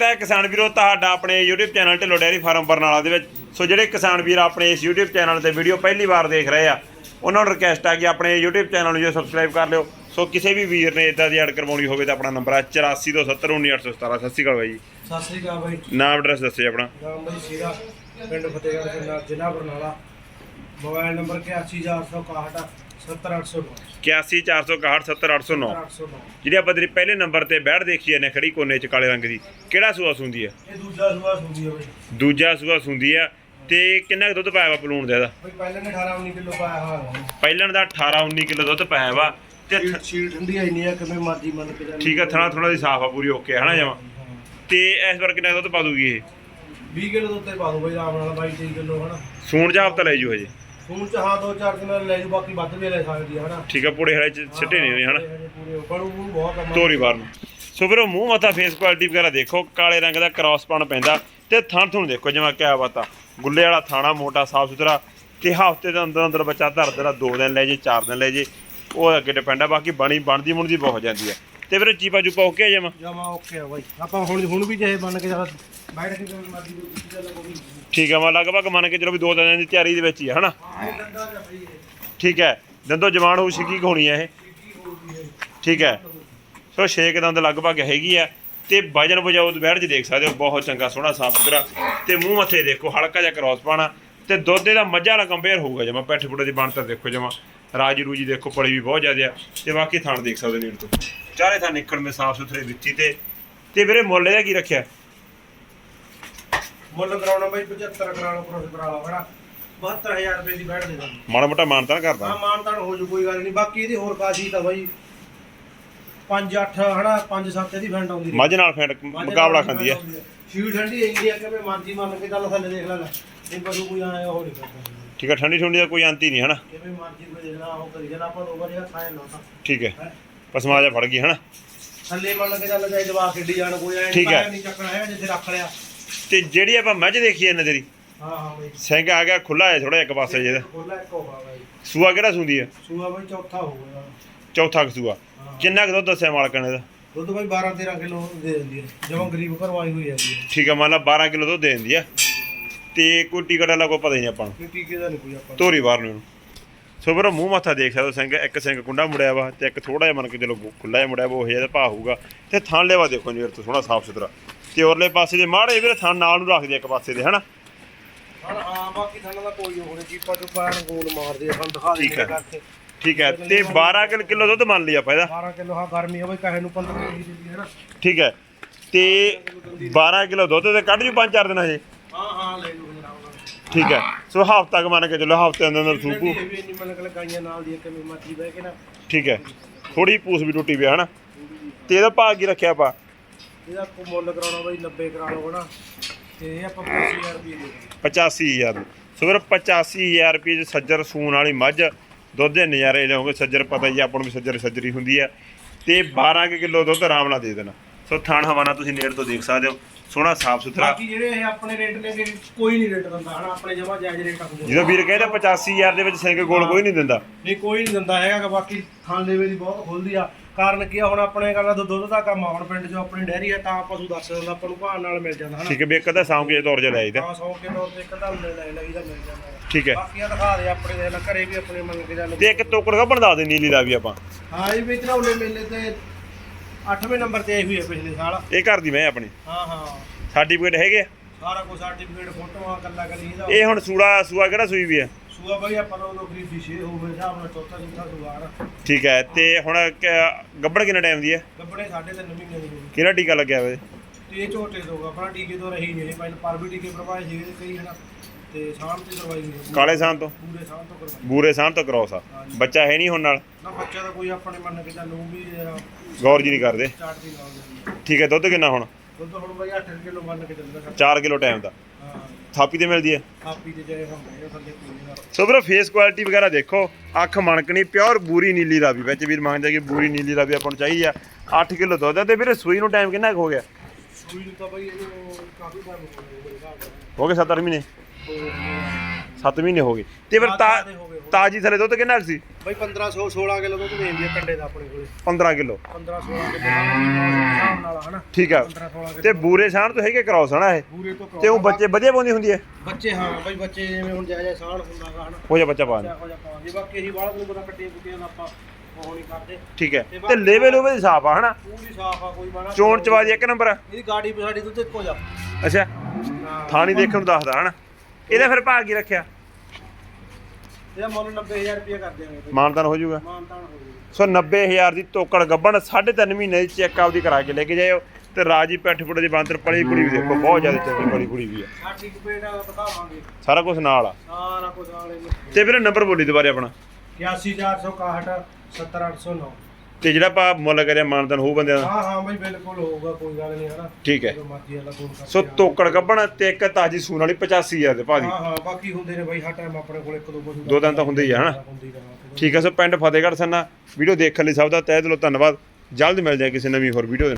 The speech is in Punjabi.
ਸਵਾਗਤ ਹੈ ਕਿਸਾਨ ਵੀਰੋ ਤੁਹਾਡਾ ਆਪਣੇ YouTube channel Dhillon dairy farm Barnala ਦੇ ਵਿੱਚ। ਸੋ ਜਿਹੜੇ ਕਿਸਾਨ ਵੀਰ ਆਪਣੇ ਇਸ YouTube ਚੈਨਲ ਤੇ ਵੀਡੀਓ ਪਹਿਲੀ ਵਾਰ ਦੇਖ ਰਹੇ ਆ ਉਹਨਾਂ ਨੂੰ ਰਿਕਵੈਸਟ ਆ ਕਿ ਆਪਣੇ YouTube ਚੈਨਲ ਨੂੰ ਜੋ ਸਬਸਕ੍ਰਾਈਬ ਕਰ ਲਿਓ। ਸੋ ਕਿਸੇ ਵੀ ਵੀਰ ਨੇ ਇਦਾਂ ਦੀ ਐਡ ਕਰਵਾਉਣੀ ਹੋਵੇ ਤਾਂ ਆਪਣਾ ਨੰਬਰ ਹੈ 8427191817 ਸਤਿ ਸ਼੍ਰੀ ਅਕਾਲ ਬਾਈ ਜੀ। ਸਤਿ ਸ੍ਰੀ ਅਕਾਲ ਬਾਈ। ਨਾਮ ਐਡਰੈਸ ਦੱਸਿਓ ਆਪਣਾ। ਨਾਮ ਬਾਈ ਸੀਰਾ ਪਿੰਡ ਫਤਿਹਗੜ੍ਹ ਸਾਹਿਬ ਜ਼ਿਲ੍ਹਾ ਬਰਨਾਲਾ। ਮੋਬਾਈਲ ਨੰਬਰ 81461 70809 8146170809 809 ਜਿਹੜੀ ਆਪਾਂ ਤੇਰੀ ਪਹਿਲੇ ਨੰਬਰ ਤੇ ਬੈਠ ਦੇਖੀ ਨੇ ਖੜੀ ਕੋਨੇ ਚ ਕਾਲੇ ਰੰਗ ਦੀ ਕਿਹੜਾ ਸੂਆ ਸੁੰਦੀ ਆ? ਇਹ ਦੂਜਾ ਸੂਆ ਸੁਣਦੀ ਹੈ ਬਾਈ। ਦੂਜਾ ਸੂਆ ਸੁੰਦੀ ਆ ਤੇ ਕਿੰਨਾ ਕੁ ਦੁੱਧ ਪਾਇਆ ਵਾ ਬਲੂਣ ਦਾ ਇਹਦਾ? ਬਾਈ ਪਹਿਲੇ ਨੇ 18 19 ਕਿਲੋ ਪਾਇਆ ਹੋਇਆ ਪਹਿਲਣ ਦਾ 18 19 ਕਿਲੋ ਦੁੱਧ ਪਾਇਆ ਵਾ ਤੇ ਥ- ਸੀਟ ਸੀਟ ਠੰਡੀ ਆਈ ਨਹੀਂ ਆ ਕਿਵੇਂ ਮਰਜ਼ੀ ਮੰਨ ਕੇ ਚੱਲ ਠੀਕ ਆ ਥਣਾ ਥੋੜਾ ਦੀ ਸਾਫ਼ ਆ ਪੂਰੀ ਓਕੇ ਹਨਾ ਜਮਾ? ਤੇ ਇਸ ਵਾਰ ਕਿੰਨਾ ਦੁੱਧ ਪਾ ਦੂਗੀ ਇਹ? 20 ਕਿਲੋ ਦੇ ਉੱਤੇ ਪਾ ਦੋ ਬਾਈ ਆਰਾਮ ਨਾਲ ਬਾਈ 23 ਕਿਲੋ ਹਨਾ। ਸੂਣ ਜਾਂ ਹਫਤਾ ਲੈ ਜੂ ਹਜੇ? ਫੋਨ ਚ ਹਾਂ ਦੋ ਚਾਰ ਦਿਨ ਲੈ ਜੂ ਬਾਕੀ ਵੱਧ ਵੀ ਲੈ ਸਕਦੀ ਹੈ ਹਨਾ? ਠੀਕ ਆ ਪੂੜੇ ਹਲੇ ਚ ਛਿੱਟੇ ਨਹੀਂ ਹਨਾ? ਪੂਰੇ ਬੜੂ ਬੜੂ ਬਹੁਤ ਕੰਮ ਤੋਰੀ ਬਾਰ ਨੂੰ। ਸੋ ਫਿਰ ਉਹ ਮੂੰਹ ਮੱਥਾ ਫੇਸ ਕੁਆਲਿਟੀ ਵਗੈਰਾ ਦੇਖੋ ਕਾਲੇ ਰੰਗ ਦਾ ਕ੍ਰਾਸ ਪਣ ਪੈਂਦਾ ਤੇ ਥਣ ਥੁਣ ਦੇਖੋ ਜਿਵੇਂ ਕਿਆ ਬਾਤਾ ਗੁੱਲੇ ਵਾਲਾ ਥਾਣਾ ਮੋਟਾ ਸਾਫ਼ ਸੁਥਰਾ ਤੇ ਹਫ਼ਤੇ ਦੇ ਅੰਦਰ ਅੰਦਰ ਬੱਚਾ ਧਰ ਦੇਣਾ 2 ਦਿਨ ਲੈ ਜੇ 4 ਦਿਨ ਲੈ ਜੇ ਉਹ ਅੱਗੇ ਡਿਪੈਂਡ ਆ ਬਾਕੀ ਬਣੀ ਬਣਦੀ ਮੁਣਦੀ ਬਹੁਤ ਜਾਂਦੀ ਆ। ਤੇ ਫਿਰ ਚੀਪਾ ਚੂਪਾ ਓਕੇ ਜਮਾ? ਜਮਾ ਓਕੇ ਆ ਬਾਈ। ਆਪਾਂ ਹੁਣ ਹੁਣ ਵੀ ਜੇ ਮੰਨ ਕੇ ਚੱਲ ਬੈਠ ਕੇ ਜਿਵੇਂ ਮਰਜ਼ੀ ਚੱਲ ਕੋਈ ਠੀਕ ਆ ਮੈਂ ਲਗਭਗ ਮੰਨ ਕੇ ਚਲੋ ਵੀ 2 ਦਿਨਾਂ ਦੀ ਤਿਆਰੀ ਦੇ ਵਿੱਚ ਹੀ ਆ, ਹਨਾ? ਹਾਂ ਠੀਕ ਹੈ, ਦੰਦੋ ਜਵਾਨ ਹੋ ਸਿੱਕੀ ਹੋਣੀ ਹੈ ਇਹ। ਠੀਕ ਹੈ, ਸੋ ਛੇ ਕੁ ਦੰਦ ਲਗਭਗ ਹੈਗੀ ਆ, ਤੇ ਵਜਨ ਵਜਾਉ ਬੈਠ ਜੀ ਦੇਖ ਸਕਦੇ ਹੋ, ਬਹੁਤ ਚੰਗਾ, ਸੋਹਣਾ, ਸਾਫ਼ ਸੁਥਰਾ, ਤੇ ਮੂੰਹ ਮੱਥੇ ਦੇਖੋ, ਹਲਕਾ ਜਿਹਾ ਕ੍ਰੋਸ ਪਾਣਾ ਤੇ ਦੁੱਧ ਦਾ ਮੱਝਾਂ ਨਾਲ ਕੰਪੇਅਰ ਹੋਊਗਾ ਜਮਾ, ਪੈਠ ਪੁੜੇ ਦੀ ਬਣਤਰ ਦੇਖੋ ਜਮਾ, ਰਾਜੀ ਰੂਜੀ ਦੇਖੋ ਪੜੀ ਵੀ ਬਹੁਤ ਜ਼ਿਆਦਾ ਆ, ਤੇ ਬਾਕੀ ਥਣ ਦੇਖ ਸਕਦੇ ਨੀੜ ਤੋਂ। ਚਾਰੇ ਥਾਂ ਨਿਕਲ ਮੇ ਸਾਫ਼ ਸੁਥਰੇ ਦਿੱਤੀ ਤੇ ਤੇ ਵੀਰੇ ਮੁੱਲ ਇਹਦਾ ਕੀ ਰੱਖਿਆ? ਮੁੱਲ ਕਰਾਉਣਾ ਬਾਈ 75 ਕਰਾ ਲਓ ਕਰੋਸ ਕਰਾ ਲਓ ਹਨਾ? 72000 ਰੁਪਏ ਦੀ ਬੈਠ ਦੇ ਦਾਂਗੇ ਮਾੜਾ ਮੋਟਾ ਮਾਨਤਾ ਹਾਂ ਕਰਦਾ ਮਾਨਤਾਨ ਹੋ ਜੂ ਕੋਈ ਗੱਲ ਨਹੀਂ। ਬਾਕੀ ਇਹਦੀ ਹੋਰ ਕਾਸ਼ੀ ਤਾਂ ਬਾਈ। 5 8 ਹਨਾ? 5 7 ਇਹਦੀ ਫੈਂਟ ਆਉਂਦੀ ਮੱਝ ਨਾਲ ਫੈਂਟ ਮੁਕਾਬਲਾ ਖਾਂਦੀ ਆ। ਸ਼ੀਟ ਠੰਡੀ ਆ ਕਿ ਮਰਜ਼ੀ ਮੰਨ ਕੇ ਚੱਲ ਥੱਲੇ ਦੇਖ ਲੈ ਲੈ। ਇਹ ਪਸ਼ੂ ਕੋਈ ਆਇਆ ਉਹ ਨਹੀਂ ਕਰਦਾ। ਠੀਕ ਹੈ ਠੰਡੀ ਠੰਡੀ ਦਾ ਕੋਈ ਅੰਤ ਹੀ ਨਹੀਂ ਹਨਾ? ਕਿਵੇਂ ਮਰਜ਼ੀ ਕੋਈ ਦੇਖਣਾ ਉਹ ਕਰੀ ਜਾਣਾ ਆਪਾਂ ਦੋ ਵਾਰੀ ਖਾਏ ਨਾ ਤਾਂ ਠੀਕ ਹੈ। ਹੈਂ। ਪਸਮਾ ਜਾ ਫੜ ਗਈ ਹਨਾ? ਥੱਲੇ ਮੰਨ ਕੇ ਚੱਲ ਜਾਏ ਜਵਾਕ ਖੇਡੀ ਜਾਣ ਕੋਈ ਠੀਕ ਹੈ। ਨਹੀਂ ਚੱਕਣਾ ਹੈਗਾ ਜਿੱਥੇ ਰੱਖ ਲਿਆ। ਤੇ ਜਿਹੜੀ ਆਪਾਂ ਮੱਝ ਦੇਖੀ ਇਹਨੇ ਤੇਰੀ ਹਾਂ ਹਾਂ ਬਾਈ। ਸਿੰਘ ਆ ਗਿਆ ਖੁੱਲਾ ਹੈ ਥੋੜਾ ਇੱਕ ਪਾਸੇ ਜਿਹਦਾ। ਖੋਲਾ ਇੱਕ ਬਾਈ। ਸੂਆ ਕਿਹੜਾ ਸੁੰਦੀ ਆ? ਸੂਆ ਬਾਈ ਚੌਥਾ ਹੋਊਗਾ ਚੌਥਾ ਕੁ ਸੂਆ। ਹਾਂ। ਕਿੰਨਾ ਕੁ ਦੁੱਧ ਦੱਸਿਆ ਮਾਲਕਾਂ ਨੇ ਦਾ? ਦੁੱਧ ਬਾਈ 12 13 ਕਿਲੋ ਦੇ ਦਿੰਦੀ ਹੈ ਜਮਾਂ ਗਰੀਬ ਕਰਵਾਈ ਹੋਈ ਹੈ ਜੀ ਠੀਕ ਆ ਮੰਨ ਲਾ 12 ਕਿਲੋ ਦੁੱਧ ਦੇ ਦਿੰਦੀ ਆ। ਤੇ ਕੋਈ ਟਿਕਟ ਵਾਲਾ ਕੋਈ ਪਤਾ ਹੀ ਨਹੀਂ ਆਪਾਂ ਨੂੰ। ਇਹ ਟੀਕੇ ਦਾ ਨਹੀਂ ਕੋਈ ਆਪਾਂ ਨੂੰ। ਧੋਰੀ ਬਾਹਰ ਨੂੰ ਸੋ ਫਿਰ ਮੂੰਹ ਮੱਥਾ ਦੇਖ ਸਕਦੇ ਹੋ ਸਿੰਘ। ਇੱਕ ਸਿੰਘ ਕੁੰਡਾ ਮੁੜਿਆ ਵਾ ਤੇ ਇੱਕ ਥੋੜਾ ਜਿਹਾ ਮੰਨ ਕੇ ਚਲੋ ਖੁੱਲਾ ਜਿਹਾ ਮੁੜਿਆ ਵਾ ਉਹ ਜਿਹਾ ਭਾ ਹੋਊਗਾ। ਤੇ ਥਣ ਲੈਵਾ ਦੇਖੋ ਜੀ ਤੋਂ ਸੋਹਣਾ ਸਾਫ਼ ਸੁਥਰਾ ਤੇ ਉਰਲੇ ਪਾਸੇ ਦੇ ਮਾੜੇ ਵੀਰੇ ਥਣ ਨਾਲ ਨੂੰ ਰੱਖਦੇ ਇੱਕ ਪਾਸੇ ਦੇ ਹਨਾ? ਹਾਂ ਹਾਂ ਬਾਕੀ ਥਾਣਾ ਦਾ ਕੋਈ ਹੋਰ ਚੀਪਾ ਚੁਪਾ ਐਨ ਗੋਲ ਮਾਰਦੇ ਆ ਸਾਨੂੰ ਦਿਖਾ ਦੇ ਠੀਕ ਹੈ। ਕਰਕੇ। ਠੀਕ ਹੈ ਤੇ 12 ਕਿਲ- ਕਿਲੋ ਦੁੱਧ ਮੰਨ ਲਈ ਆਪਾਂ ਇਹਦਾ? 12 ਕਿਲੋ ਹਾਂ ਗਰਮੀ ਬਈ ਕਹੇ ਨੂੰ 15 ਕਿਲੋ ਦੀ ਦਿੰਦੀ ਹੈ ਨਾ ਠੀਕ ਹੈ ਤੇ 12 ਕਿਲੋ ਦੁੱਧ ਤੇ ਕੱਢ ਜੂ 5-4 ਦਿਨ ਹਜੇ? ਹਾਂ ਹਾਂ ਲੈ ਜਨਾਬ ਨਾਲ ਠੀਕ ਹੈ ਸੋ ਹਫ਼ਤਾ ਕੁ ਮੰਨ ਕੇ ਚਲੋ ਹਫ਼ਤੇ ਅੰਦਰ ਅੰਦਰ ਸੂਪੂ ਇਹ ਵੀ ਇੰਨੀ ਮਤਲਬ ਲਗਾਈਆਂ ਨਾਲ ਦੀ ਕਿਵੇਂ ਮਰਜ਼ੀ ਬਹਿ ਕੇ ਨਾ। ਠੀਕ ਹੈ ਥੋੜੀ ਪੂਸ ਵੀ ਟੁੱਟੀ ਪਿਆ ਹਨਾ? ਤੇ ਇਹਦਾ ਭਾਅ ਕੀ ਰੱਖਿਆ ਆਪਾਂ? ਇਹਦਾ ਕੋ ਮੁੱਲ ਕਰਾਉਣਾ ਬਈ 90 ਕਰਾ ਲਓ ਹਨਾ। ਤੇ ਇਹ ਆਪਾਂ 25000 ਰੁਪਏ ਦੇ ਦਾਂਗੇ 85000 ਨੂੰ। ਸੋ ਫਿਰ 85000 ਰੁਪਏ ਚ ਸੱਜਰ ਸੂਣ ਵਾਲੀ ਮੱਝ ਦੁੱਧ ਦੇ ਨਜ਼ਾਰੇ ਲਿਆਉਂਗੇ। ਸੱਜਰ ਪਤਾ ਹੀ ਆ ਆਪਾਂ ਨੂੰ ਵੀ ਸੱਜਰ ਸੱਜਰੀ ਹੁੰਦੀ ਆ। ਤੇ 12 ਕੁ ਕਿਲੋ ਦੁੱਧ ਆਰਾਮ ਨਾਲ ਦੇ ਦੇਣਾ। ਸੋ ਥਾਣ ਹਵਾਨਾ ਤੁਸੀਂ ਨੇੜ ਤੋਂ ਦੇਖ ਸਕਦੇ ਹੋ। ਸੋਹਣਾ ਸਾਫ਼ ਸੁਥਰਾ। ਬਾਕੀ ਜਿਹੜੇ ਇਹ ਆਪਣੇ ਰੇਟ ਨੇ ਗੇ, ਕੋਈ ਨਹੀਂ ਰੇਟ ਦਿੰਦਾ ਹਨਾ। ਆਪਣੇ ਜਮਾ ਜਾਇਜ਼ ਰੇਟ ਹੁੰਦੇ ਜਦੋਂ ਵੀਰ ਕਹਿੰਦਾ 85000 ਦੇ ਵਿੱਚ ਸਿੰਘ ਗੋਲ ਕੋਈ ਨਹੀਂ ਦਿੰਦਾ। ਨਹੀਂ ਕੋਈ ਨਹੀਂ ਦਿੰਦਾ ਹੈਗਾ ਬਾਕੀ ਖਾਣ ਦੇ ਦੀ ਬਹੁਤ ਖੁੱਲਦੀ ਆ। ਕਾਰਨ ਕੀ ਆ? ਹੁਣ ਆਪਣੇ ਗੱਲ ਦਾ ਦੁੱਧ ਦਾ ਕੰਮ ਆ। ਹੁਣ ਪਿੰਡ 'ਚ ਆਪਣੀ ਡੈਰੀ ਹੈ ਤਾਂ ਪਸ਼ੂ ਦੱਸ ਦਿੰਦਾ ਆਪਾਂ ਨੂੰ ਭਾਅ ਨਾਲ ਮਿਲ ਜਾਂਦਾ ਹਨਾ? ਠੀਕ ਹੈ ਵੀ ਇੱਕ ਅੱਧਾ ਸਾਂਭ ਕੇ ਤੌਰ ਜਿਹਾ ਲੈ ਆਈਦਾ ਹਾਂ 100 ਕਿਲੋ ਤੇ ਇੱਕ ਤਾਂ ਲੈ ਲੈ ਲਈਦਾ ਮਿਲ ਜਾਂਦਾ। ਠੀਕ ਹੈ। ਬਾਕੀ ਆ ਦਿਖਾ ਦੇ ਆਪਣੇ ਦੇ ਨਾਲ ਘਰੇ ਵੀ ਆਪਣੇ ਮੰਨ ਕੇ ਚੱਲ ਤੇ ਇੱਕ ਟੋਕਰ ਕਾ ਬਣਾ ਦੇ ਨੀਲੀ ਦਾ ਵੀ ਆਪਾਂ। ਹਾਂ ਇਹ ਵੀ ਚੜਾਉਲੇ ਮੇਲੇ ਤੇ 8ਵੇਂ ਨੰਬਰ ਤੇ ਆਈ ਹੋਈ ਹੈ ਪਿਛਲੇ ਸਾਲ। ਇਹ ਘਰ ਦੀ ਮੈਂ ਆਪਣੀ। ਹਾਂ ਹਾਂ। ਸਰਟੀਫਿਕੇਟ ਹੈਗੇ ਆ? ਸਾਰਾ ਕੁਝ ਸਰਟੀਫਿਕੇਟ ਫੋਟੋਆਂ ਕੱਲਾ ਕੱਲੀ ਇਹਦਾ ਇਹ ਹੁਣ ਸੂੜਾ ਸੂਆ ਕਿਹੜਾ ਸੂਈ ਵੀ ਆ? ਸੂਆ ਬਾਈ ਆਪਾਂ ਨੂੰ ਉਦੋਂ ਖਰੀਦੀ ਛੇ ਹੋਵੇ ਹਿਸਾਬ ਨਾਲ ਚੌਥਾ ਚੌਥਾ ਸੂਆ ਨਾ। ਠੀਕ ਹੈ ਤੇ ਹੁਣ ਕ- ਗੱਭਣ ਕਿੰਨਾ ਟਾਈਮ ਦੀ ਹੈ? ਗੱਬੜੇ ਸਾਢੇ ਤਿੰਨ ਮਹੀਨੇ ਦੀ ਹੋਈ ਕਿਹੜਾ ਟੀਕਾ ਲੱਗਿਆ ਵੇ? ਤੇ ਇਹ ਝੋਟੇ ਤੋਂ ਆਪਣਾ ਟੀਕੇ ਤੋਂ ਰਹੀ ਨਹੀਂ ਪਹਿਲਾਂ ਪਰ ਵੀ ਟੀਕੇ ਪ੍ਰਭਾਵ ਸੀ ਇਹਦੇ ਕਈ ਹਨਾ। ਤੇ ਸ਼ਾਮ ਤੇ ਕਰਵਾਈ ਹੋਈ ਕਾਲੇ ਸਾਂ ਤੋਂ? ਪੂਰੇ ਸ਼ਾਮ ਤੋਂ ਕਰਵਾਈ। ਬੂਰੇ ਸਾਂ ਤੋਂ ਕ੍ਰੋਸ ਆ ਬੱਚਾ ਹੈ ਨਹੀਂ ਹੁਣ ਨਾਲ? ਨਾ ਬੱਚਾ ਤਾਂ ਕੋਈ ਆਪਣੇ ਮੰਨ ਕੇ ਚੱਲੂ ਵੀ ਗੌਰ ਜੀ ਨਹੀਂ ਕਰਦੇ। ਦੀ ਦੇ ਠੀਕ ਹੈ ਦੁੱਧ ਕਿੰਨਾ ਹੁਣ? ਦੁੱਧ ਹੁਣ ਬਾਈ 8 ਕਿਲੋ ਮੰਨ ਕੇ ਚੱਲਦਾ। 4 ਕਿਲੋ ਟਾਈਮ ਦਾ। ਹਾਂ। ਥਾਪੀ ਤੇ ਮਿਲਦੀ ਹੈ। ਕਾਪੀ ਤੇ ਜਾਏ ਹੁੰਦੇ ਆ ਥੱਲੇ ਪੀਣੇ ਨਾਲ ਸੋ ਵੀਰੋ ਫੇਸ ਕੁਆਲਿਟੀ ਵਗੈਰਾ ਦੇਖੋ ਅੱਖ ਮਣਕਣੀ ਪਿਓਰ ਬੂਰੀ ਨੀਲੀ ਰਾਵੀ ਵਿੱਚ ਵੀਰ ਮੰਗਦਾ ਕਿ ਬੂਰੀ ਨੀਲੀ ਰਾਵੀ ਆਪਾਂ ਨੂੰ ਚਾਹੀਦੀ ਆ। 8 ਕਿਲੋ ਦੁੱਧ ਆ ਤੇ ਵੀਰੇ ਸੂਈ ਨੂੰ ਟਾਈਮ ਕਿੰਨਾ ਕੁ ਹੋ ਗਿਆ? ਸੂਈ ਨੂੰ ਤਾਂ ਬਾਈ ਇਹਨੂੰ ਕਾਫੀ ਟਾਈਮ ਹੋ ਗਿਆ ਮੇਰੇ ਹਿਸਾਬ ਨਾਲ ਹੋ ਗਏ 7 ਮਹੀਨੇ? ਦੋ 7 ਮਹੀਨੇ ਹੋ ਗਏ। ਤੇ ਫਿਰ ਹਾਂ, ਤਾ ਜ਼ਿਆਦੇ ਹੋ ਗਏ, ਹੋ ਗਏ। ਤਾਜੀ ਥਲੇ ਦੁੱਧ ਕਿੰਨਾ ਕੁ ਸੀ? ਬਈ 1500 16 ਕਿਲੋ ਦੁੱਧ ਦੇਂਦੀ ਆ ਕੰਡੇ ਦਾ ਆਪਣੇ ਕੋਲੇ। 15 ਕਿਲੋ। 15 16 ਕਿਲੋ ਹਿਸਾਬ ਨਾਲ ਹਨਾ? ਠੀਕ ਆ। 15 16 ਤੇ ਕਿਲੋ ਬੂਰੇ ਸਾਣ ਤੋਂ ਹੈਗੇ ਕ੍ਰਾਸ ਹਨਾ ਇਹ? ਪੂਰੇ ਤੋਂ ਤੇ ਉਹ ਬੱਚੇ ਵਧੀਆ ਪਾਉਂਦੀ ਹੁੰਦੀ ਹੈ? ਬੱਚੇ ਹਾਂ ਬਈ ਬੱਚੇ ਜਿਵੇਂ ਹੁਣ ਜਾਇਜਾ ਸਾਲ ਹੁੰਦਾਗਾ ਹਨਾ? ਹੋ ਜਾ ਬੱਚਾ ਪਾ ਇਹੋ ਜਿਹਾ ਬਾਕੀ ਅਸੀਂ ਬਾਹਰ ਨੂੰ ਪਤਾ ਕੱਟੀਆਂ ਕੁੱਟੀਆਂ ਦਾ ਆਪਾਂ ਉਹ ਨਹੀਂ ਕਰਦੇ। ਠੀਕ ਹੈ। ਤੇ ਲੇਵੇ ਲੋਵੇ ਦੀ ਸਾਫ਼ ਆ ਹਨਾ? ਪੂਰੀ ਸਾਫ਼ ਆ ਕੋਈ ਮਾਣਾ ਚੋਣ ਚਵਾਦੀ ਇੱਕ ਨੰਬਰ। ਆ ਇਹਦੀ ਗਾੜੀ ਪਛਾੜੀ ਦੁੱਧ ਇੱਕੋ ਜਾ ਅੱਛਾ। ਥਾਣੀ ਦੇਖਣ ਨੂੰ ਦੱਸਦਾ ਹਨਾ? ਇਹਦਾ ਫਿਰ ਭਾਅ ਕੀ ਰੱਖਿਆ। ਇਹਦਾ ਮੁੱਲ 90000 ਰੁਪਏ ਕਰ ਦਿਆਂਗੇ ਬਈ। ਮਾਨਤਾਨ ਹੋ ਜਾਊਗਾ। ਮਾਨਤਾਨ ਹੋ ਜੂਗਾ ਸੋ 90000 ਦੀ ਤੋਕੜ ਗੱਬਣ 3.5 ਮਹੀਨੇ ਦੀ ਚੈੱਕ ਆਪਦੀ ਕਰਾ ਕੇ ਲੈ ਕੇ ਜਾਇਓ। ਤੇ ਰਾਜੀ ਪੈਠ ਫੁੱਟ ਦੀ ਬਾਂਦਰ ਪਲੀ ਪੁਲੀ ਵੀ ਦੇਖੋ ਬਹੁਤ ਜ਼ਿਆਦਾ ਚੰਗੀ ਪਲੀ ਪੁਲੀ ਵੀ ਆ। ਸਾਡੀ ਕਪੇਟ ਆ ਦਿਖਾਵਾਂਗੇ। ਸਾਰਾ ਕੁਝ ਨਾਲ ਆ। ਸਾਰਾ ਕੁਝ ਵਾਲੇ ਤੇ ਵੀਰੇ ਨੰਬਰ ਬੋਲੀ ਦੁਬਾਰੇ ਆਪਣਾ। 81461 70809 ਤੇ ਜਿਹੜਾ ਆਪਾਂ ਮੁੱਲ ਕਰਿਆ ਮਾਨਤਾਨ ਹੋਊ ਬੰਦਿਆਂ ਦਾ? ਹਾਂ ਹਾਂ ਬਈ ਬਿਲਕੁਲ ਹੋਊਗਾ ਕੋਈ ਗੱਲ ਨਹੀਂ ਹਨਾ ਠੀਕ ਹੈ। ਜਦੋਂ ਮਰਜ਼ੀ ਵਾਲਾ ਫੋਨ ਕਰ ਸੋ ਤੋਕੜ ਗੱਬਣ ਤੇ ਇੱਕ ਤਾਜੀ ਸੂਣ ਵਾਲੀ 85000 ਦੇ ਭਾਜੀ ਹਾਂ ਹਾਂ ਬਾਕੀ ਹੁੰਦੇ ਨੇ ਬਈ ਹਰ ਟਾਈਮ ਆਪਣੇ ਕੋਲ ਇੱਕ ਦੋ ਪਸ਼ੂ ਦੋ ਦਿਨ ਤਾਂ ਹੁੰਦੇ ਹੀ ਆ ਹਨਾ? ਹੁੰਦੀ ਰਹਾਂ ਠੀਕ ਹੈ ਸੋ ਪਿੰਡ ਫਤਿਹਗੜ੍ਹ ਸੰਨਾ। ਵੀਡੀਓ ਦੇਖਣ ਲਈ ਸਭ ਦਾ ਤਹਿ ਦਿਲੋਂ ਧੰਨਵਾਦ। ਜਲਦ ਮਿਲਦੇ ਆ ਕਿਸੇ ਨਵੀਂ ਹੋਰ ਵੀਡੀਓ ਦੇ ਨਾਲ।